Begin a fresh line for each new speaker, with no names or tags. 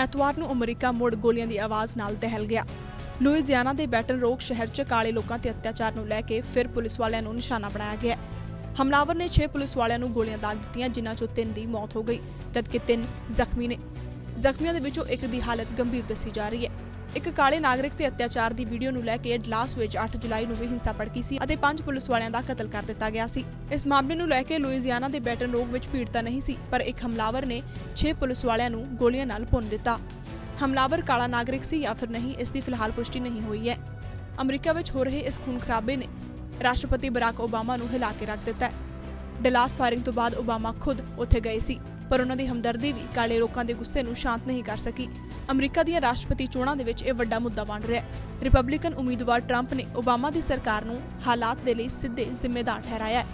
ਐਤਵਾਰ ਨੂੰ ਅਮਰੀਕਾ ਮੁੜ ਗੋਲੀਆਂ ਦੀ ਆਵਾਜ਼ ਨਾਲ ਦਹਿਲ ਗਿਆ। ਲੁਈਜ਼ੀਆਨਾ ਦੇ ਬੈਟਨ ਰੋਕ ਸ਼ਹਿਰ 'ਚ ਕਾਲੇ ਲੋਕਾਂ ਤੇ ਅਤਿਆਚਾਰ ਨੂੰ ਲੈ ਕੇ ਫਿਰ ਪੁਲਿਸ ਵਾਲਿਆਂ ਨੂੰ ਨਿਸ਼ਾਨਾ ਬਣਾਇਆ ਗਿਆ। ਹਮਲਾਵਰ ਨੇ 6 ਪੁਲਿਸ ਵਾਲਿਆਂ ਨੂੰ ਗੋਲੀਆਂ ਦਾਗ ਦਿੱਤੀਆਂ, ਜਿਨ੍ਹਾਂ 'ਚੋਂ 3 ਦੀ ਮੌਤ ਹੋ ਗਈ, ਜਦਕਿ 3 ਜ਼ਖਮੀ ਨੇ। ਜ਼ਖਮੀਆਂ ਦੇ ਵਿੱਚੋਂ ਇੱਕ ਦੀ ਹਾਲਤ ਗੰਭੀਰ ਦੱਸੀ ਜਾ ਰਹੀ ਹੈ। ਇੱਕ ਕਾਲੇ ਨਾਗਰਿਕ ਤੇ ਅਤਿਆਚਾਰ ਦੀ ਵੀਡੀਓ ਨੂੰ ਲੈ ਕੇ ਡਲਾਸ ਵਿੱਚ 8 ਜੁਲਾਈ ਨੂੰ ਵੀ ਹਿੰਸਾ ਭੜਕੀ ਸੀ ਅਤੇ ਪੰਜ ਪੁਲਿਸ ਵਾਲਿਆਂ ਦਾ ਕਤਲ ਕਰ ਦਿੱਤਾ ਗਿਆ ਸੀ। ਇਸ ਮਾਮਲੇ ਨੂੰ ਲੈ ਕੇ ਲੁਈਜ਼ੀਆਨਾ ਦੇ ਬੈਟਨ ਰੋਗ ਵਿੱਚ ਭੀੜ ਨਹੀਂ ਸੀ, ਪਰ ਇੱਕ ਹਮਲਾਵਰ ਨੇ 6 ਪੁਲਿਸ ਵਾਲਿਆਂ ਨੂੰ ਗੋਲੀਆਂ ਨਾਲ ਭੁੰਨ ਦਿੱਤਾ। ਹਮਲਾਵਰ ਕਾਲਾ ਨਾਗਰਿਕ ਸੀ ਜਾਂ ਫਿਰ ਨਹੀਂ, ਇਸ ਦੀ ਫਿਲਹਾਲ ਪੁਸ਼ਟੀ ਨਹੀਂ ਹੋਈ ਹੈ। ਅਮਰੀਕਾ ਵਿੱਚ ਹੋ ਰਹੇ ਇਸ ਖੂਨ ਖਰਾਬੇ ਨੇ ਰਾਸ਼ਟਰਪਤੀ ਬਰਾਕ ਓਬਾਮਾ ਨੂੰ ਹਿਲਾ ਕੇ ਰੱਖ ਦਿੱਤਾ ਹੈ। ਡਲਾਸ ਫਾਇਰਿੰਗ ਤੋਂ ਬਾਅਦ ਓਬਾਮਾ ਖੁਦ ਉੱਥੇ ਗਏ ਸੀ। ਪਰ ਉਹਨਾਂ ਦੀ ਹਮਦਰਦੀ ਵੀ ਕਾਲੇ ਲੋਕਾਂ ਦੇ ਗੁੱਸੇ ਨੂੰ ਸ਼ਾਂਤ ਨਹੀਂ ਕਰ ਸਕੀ। ਅਮਰੀਕਾ ਦੀਆਂ ਰਾਸ਼ਟਰਪਤੀ ਚੋਣਾਂ ਦੇ ਵਿੱਚ ਇਹ ਵੱਡਾ ਮੁੱਦਾ ਬਣ ਰਿਹਾ ਹੈ। ਰਿਪਬਲਿਕਨ ਉਮੀਦਵਾਰ ਟਰੰਪ ਨੇ ਓਬਾਮਾ ਦੀ ਸਰਕਾਰ ਨੂੰ ਹਾਲਾਤ ਦੇ ਲਈ ਸਿੱਧੇ ਜ਼ਿੰਮੇਦਾਰ ਠਹਿਰਾਇਆ ਹੈ।